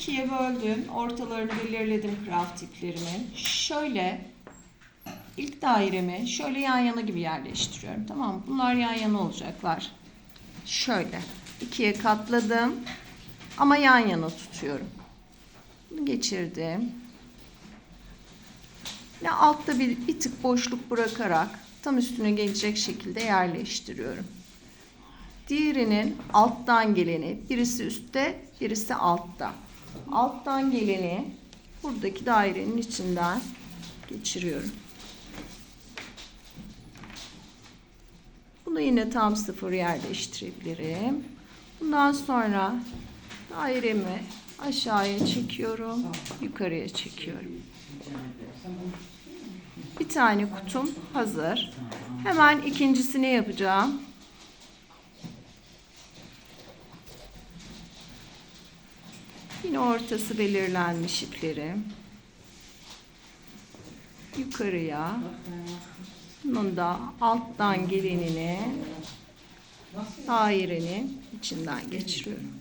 ikiye böldüm. Ortalarını belirledim craft iplerimin. Şöyle ilk dairemi şöyle yan yana gibi yerleştiriyorum. Tamam mı? Bunlar yan yana olacaklar. Şöyle ikiye katladım. Ama yan yana tutuyorum. Bunu geçirdim. Ve altta bir, bir tık boşluk bırakarak tam üstüne gelecek şekilde yerleştiriyorum. Diğerinin alttan geleni birisi üstte birisi altta. Alttan geleni buradaki dairenin içinden geçiriyorum. Bunu yine tam sıfır yerleştirebilirim. Bundan sonra dairemi aşağıya çekiyorum, yukarıya çekiyorum. Bir tane kutum hazır. Hemen ikincisini yapacağım. Yine ortası belirlenmiş iplerim. Yukarıya. Bunun da alttan gelenini dairenin içinden geçiriyorum.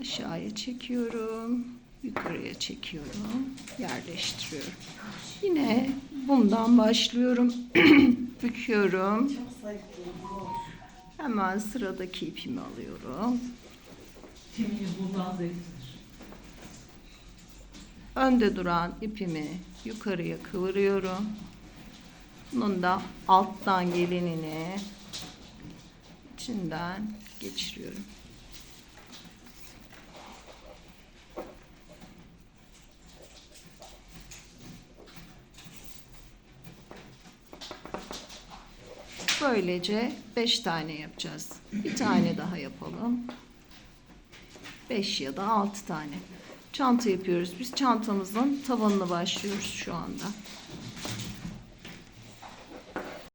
Aşağıya çekiyorum. Yukarıya çekiyorum. Yerleştiriyorum. Yine bundan başlıyorum. Büküyorum. Hemen sıradaki ipimi alıyorum. Kiminiz bundan zevklidir. Önde duran ipimi yukarıya kıvırıyorum. Bunun da alttan gelenini içinden geçiriyorum. Böylece 5 tane yapacağız. Bir tane daha yapalım. 5 ya da 6 tane. Çanta yapıyoruz. Biz çantamızın tavanını başlıyoruz şu anda.